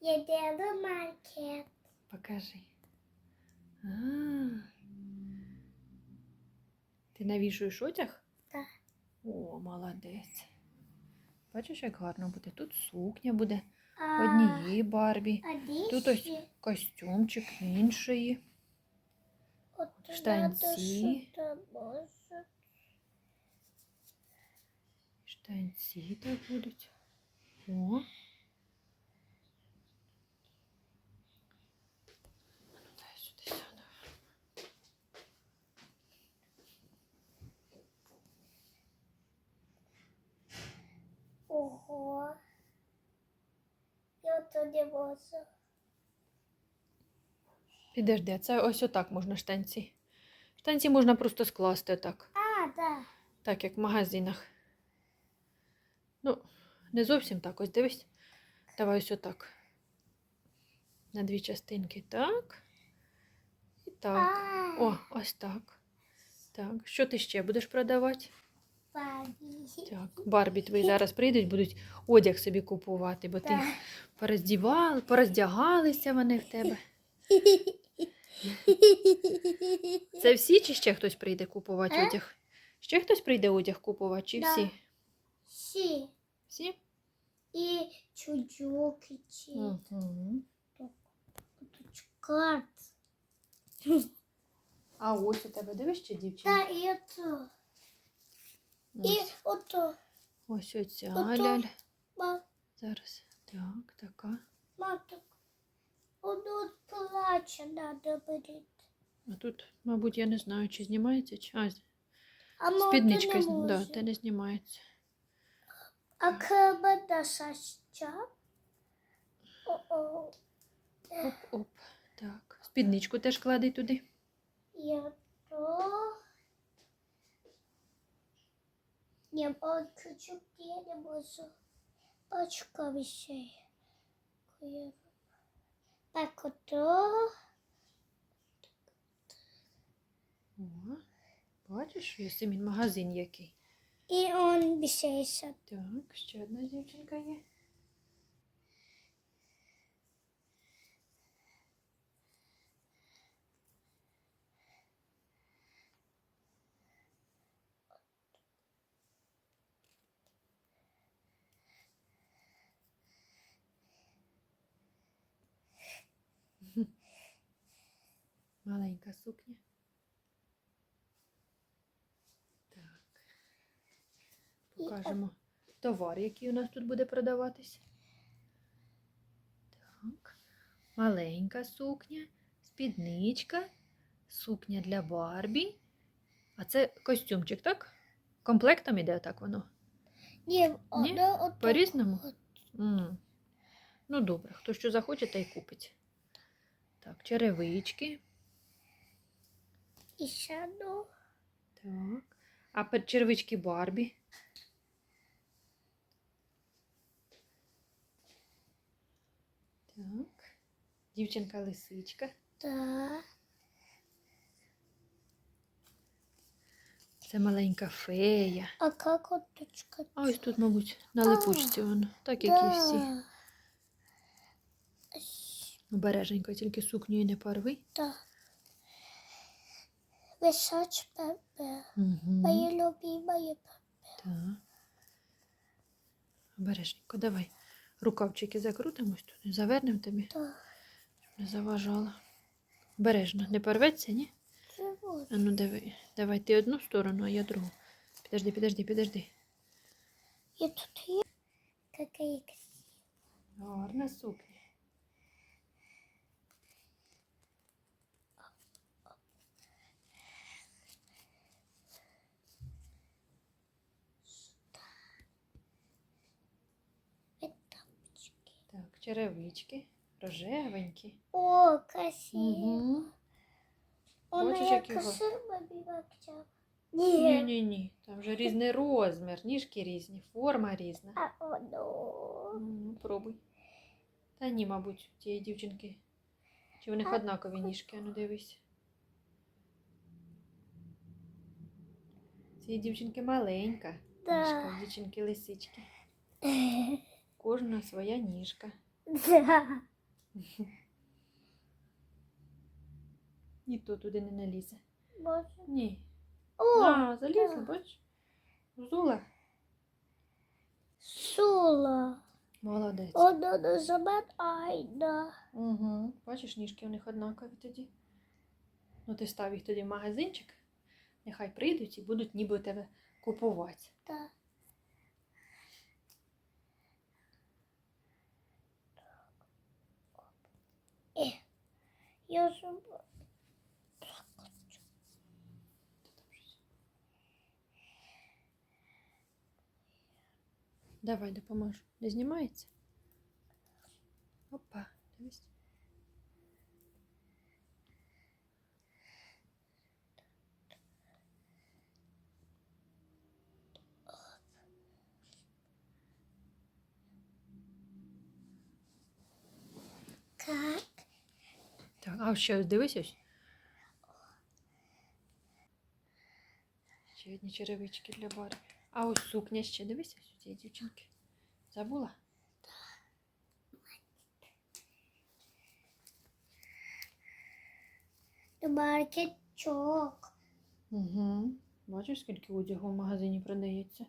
Я делаю маркет. Покажи. А. Ти навішуєш одяг? Так. О, молодець. Бачиш, як гарно буде. Тут сукня буде А, однієї Барбі. а Тут ось костюмчик іншої. От штанці. Штанці так будуть. О. Ну, дай сюди сяду. Ого. Я можу. Підожди, а це ось отак можна штанці. Штанці можна просто скласти отак. А, да. Так, як в магазинах. Ну, не зовсім так, ось дивись. Давай ось отак. На дві частинки. Так. І так. А, О, ось так. Так. Що ти ще будеш продавати? Барбі. Так. Барбі твої зараз прийдуть, будуть одяг собі купувати, бо ти Так. пороздівали, пороздягалися вони в тебе. Це всі чи ще хтось прийде купувати Е? одяг? Ще хтось прийде одяг купувати, чи Да. всі? Сі. Всі? І чудюки чи. Угу. А ось у тебе дивиш ще дівчинка? Та і ото. І Ось, ото. ось оця Ото. ляль. Зараз. Так, така. маток. Одну плаче надо. А тут, мабуть, я не знаю, чи знімається, чи. А, спідничка не да, може. та не знімається. А кабана саща? О-о. Оп-оп. Так. Спідничку теж клади туди. Я то. Не, а чуть-чуть я не можу. Очка висяє. Кує. Так ото. О, бачиш, Ясемін, магазин який. І он висяється. Так, ще одна дівчинка є. Маленька сукня. Так. Покажемо товар, який у нас тут буде продаватись. Так. Маленька сукня, спідничка, сукня для Барбі. А це костюмчик, так? Комплектом іде так воно? Ні, ото. По-різному? Ну, добре, хто що захоче, та й купить. Так, черевички. І ще одну. Так. А черевички Барбі. Так. Дівчинка лисичка. Так. Це маленька фея. А як оточка? А ось тут, мабуть, на липучці воно. Так, як і всі. Да. Обереженько, тільки сукню і не порви. Да. Висач пепе. Угу. Моє любимое пепе. Так. Обережненько, давай. Рукавчики закрутимо ось тут. Завернемо тобі, Да. щоб не заважало. Обережно, не порветься, ні? А ну диви. Давай ти одну сторону, а я другу. Підожди, підожди, підожди. І тут є. Какая красивая. Гарна сукня. Тапочки. Так, черевички, рожевенькі. О, красиво. Угу. Бачиш, як його? Ні, Ні. ні, ні. Там вже різний розмір, ніжки різні, форма різна. А воно. Ну, пробуй. Та ні, мабуть, у тієї дівчинки. Чи в них однакові ніжки, а ну дивись. Цієї дівчинки маленька. Ніжка, Да. у дівчинки лисички. Кожна своя ніжка. Да. Ніхто туди не налізе. Боже. Ні. О, а, залізла, так. бач? Зула. сула. Молодець. Одна називає Айда. Угу. Бачиш, ніжки у них однакові тоді. Ну, ти став їх тоді в магазинчик. Нехай прийдуть і будуть ніби у тебе купувати. Да. Я забула. Давай допоможу. Не знімається? Опа, дивись. А ось дивись ось. Ще одні черевички для Барбі. А ось сукня ще дивись ось у цієї дівчинки. Забула? Маркетчок. Угу. Бачиш, скільки одягу в магазині продається?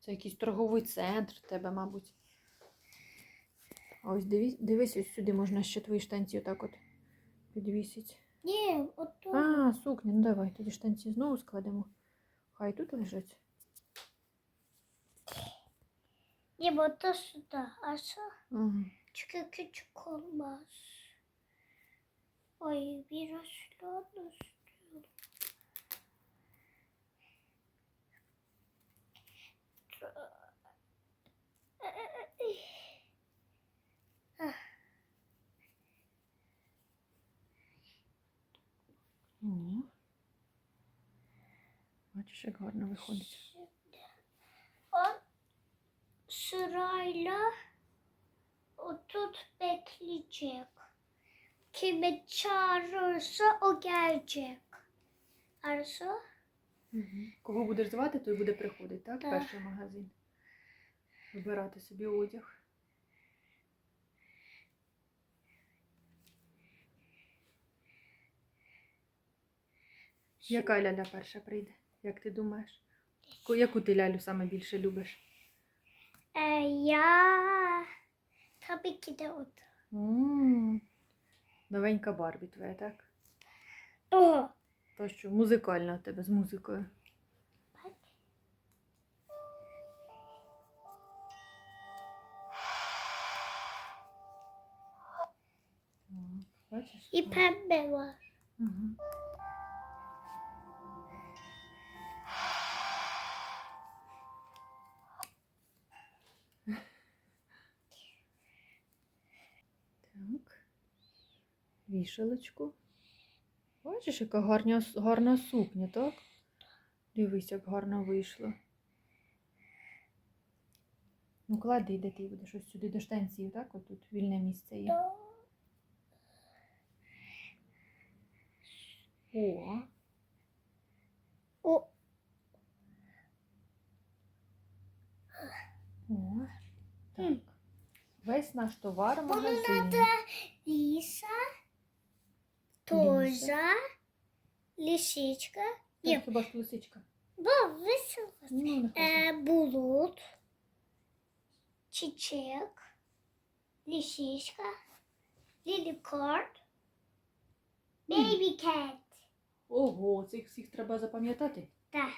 Це якийсь торговий центр тебе, мабуть. А ось дивись, дивись, ось сюди можна ще твої штанці отак от підвісити. Ні, ото. А, сукня, ну давай, тоді штанці знову складемо. Хай тут лежать. Ні, бо то сюди. А що? Угу. Чекай, колбас. Ой, виросла на О. Бачиш, як гарно виходить. Sırayla otut bekleyecek. Kimi çağırırsa o gelecek. Arzu? Угу. Кого будеш звати, той буде приходити, так? Так. Перший магазин. Вибирати собі одяг. Яка ляля перша прийде? Як ти думаєш? Яку ти лялю саме більше любиш? Ya tabii ki м Новенька Барбі твоя, так? O. То що, музикальна у тебе з музикою. Бачиш? Bir pembe var. Вішалочку. Бачиш, яка гарня, гарна сукня, так? Дивись, як гарно вийшло. Ну, клади, де ти будеш ось сюди до штанців, так? Отут вільне місце є. Do. О, О, так. Весь наш товар в магазині. adı Тоза. Лисичка. Так, Ні. хіба ж лисичка? Bu весело. Ну. Ee, bulut, çiçek, lişişka, unicorn, baby cat. Ого, цих всіх треба запам'ятати. Да.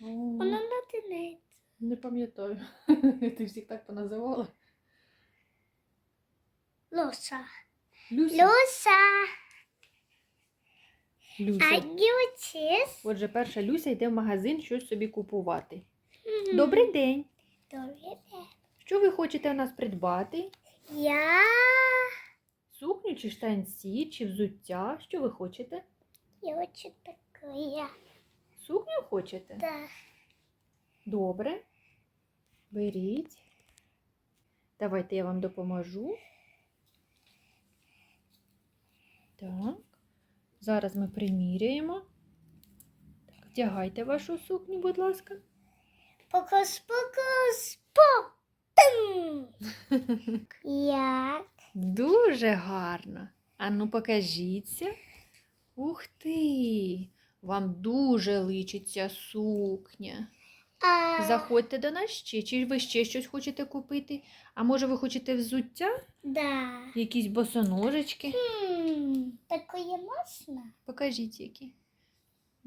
О, Onun adı? Не пам'ятаю. Ти всіх так поназивала. Losa. Люся. Losa. Люся. Отже, перша Люся йде в магазин щось собі купувати. Добрий день. Добрий день. Що ви хочете у нас придбати? Я, Сукню чи штанці, чи взуття? Що ви хочете? я очень такая. Сукню хочете? Да. Добре. Беріть. Давайте я вам допоможу. Так. Зараз ми приміряємо. Так, вдягайте вашу сукню, будь ласка. Покос, покос, по. Як? Дуже гарно. Ану, покажіться. Ух ти! Вам дуже личиться сукня. А, Заходьте до нас ще, чи ви ще щось хочете купити? А може ви хочете взуття? Да. Якісь босоножечки? Хм, такое можна? Покажіть які.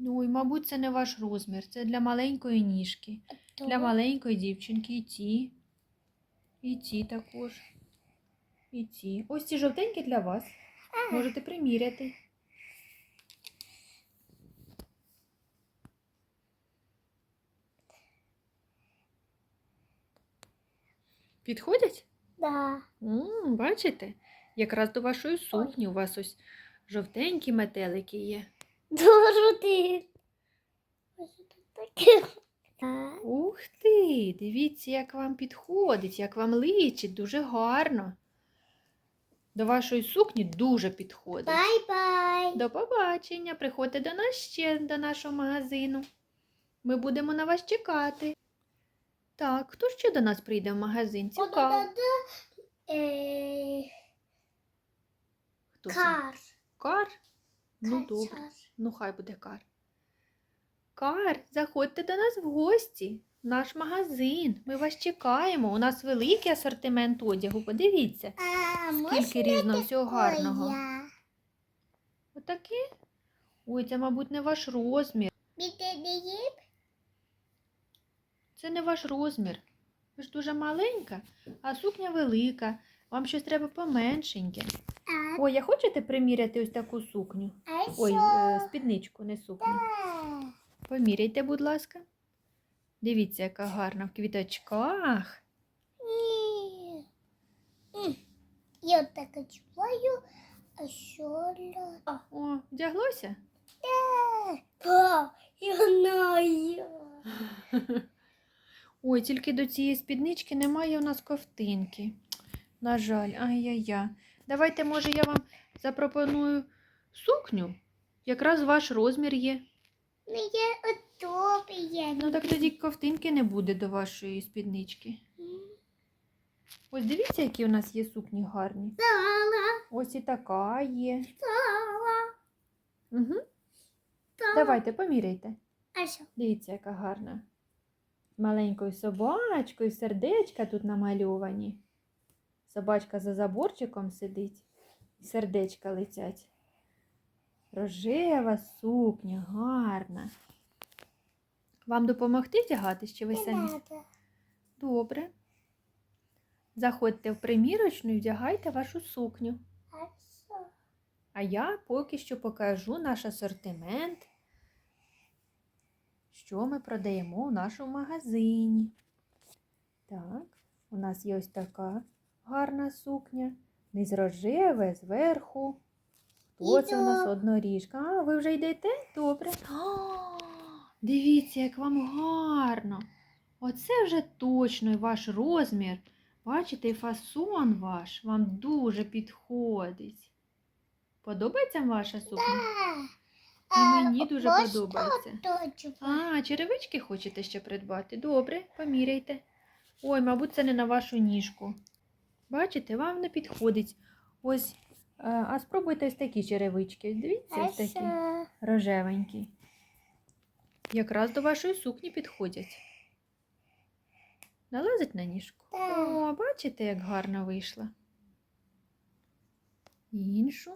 Ой, мабуть, це не ваш розмір. Це для маленької ніжки. Для маленької дівчинки і ті. І ті також. І ті. Ось ці жовтенькі для вас. Ага. Можете приміряти. Підходять? Да. М, бачите? Якраз до вашої сукні у вас ось жовтенькі метелики є. Дуже ти. Ось тут таке. Так. Ух ти! Дивіться, як вам підходить, як вам личить, дуже гарно. До вашої сукні дуже підходить. Бай-бай. До побачення. Приходьте до нас ще до нашого магазину. Ми будемо на вас чекати. Так, хто ще до нас прийде в магазин? Цікаво. Е, Хто це? Кар. Кар? Ну добре. Ну хай буде кар. Кар, заходьте до нас в гості, в наш магазин. Ми вас чекаємо. У нас великий асортимент одягу. Подивіться, скільки різного всього гарного. Отаке? Ой, це, мабуть, не ваш розмір. Біте не є? Це не ваш розмір. Ви ж дуже маленька, а сукня велика. Вам щось треба поменшеньке. Ой, а хочете приміряти ось таку сукню? Ой, е, спідничку, не сукню. Поміряйте, будь ласка. Дивіться, яка гарна в квіточках. Я так чуваю, а що ля? О, вдяглося? е, я знаю. Ой, тільки до цієї спіднички немає у нас ковтинки. На жаль, ай-яй-я. Давайте, може, я вам запропоную сукню. Якраз ваш розмір є. Ну я отопія. Ну так тоді ковтинки не буде до вашої спіднички. Ось дивіться, які у нас є сукні гарні. Сала, Ось і така є. сала, Угу. сала. Давайте, поміряйте. А що? Дивіться, яка гарна. Маленькою собачкою, сердечка тут намальовані. Собачка за заборчиком сидить, і сердечка летять. Рожева сукня, гарна. Вам допомогти вдягати, чи ви самі? Добре. Заходьте в примірочну і вдягайте вашу сукню. А я поки що покажу наш асортимент, що ми продаємо у нашому магазині. Так, у нас є ось така гарна сукня. Низ рожеве, зверху. Хто це у нас одноріжка? А, ви вже йдете? Добре. О, дивіться, як вам гарно. Оце вже точно ваш розмір. Бачите, і фасон ваш вам дуже підходить. Подобається вам ваша сукня? А, І мені дуже подобається. А, черевички хочете ще придбати? Добре, поміряйте. Ой, мабуть, це не на вашу ніжку. Бачите, вам не підходить. Ось, е, а спробуйте ось такі черевички. Дивіться, ось такі рожевенькі. Якраз до вашої сукні підходять. Налазить на ніжку. О, бачите, як гарно вийшла. Іншу.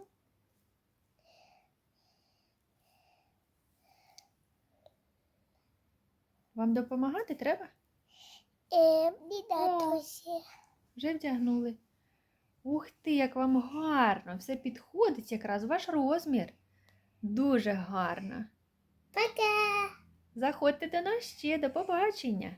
Вам допомагати треба? Е, не О. Вже вдягнули. Ух ти, як вам гарно! Все підходить якраз ваш розмір. Дуже гарно. Пока. Заходьте до нас ще, до побачення.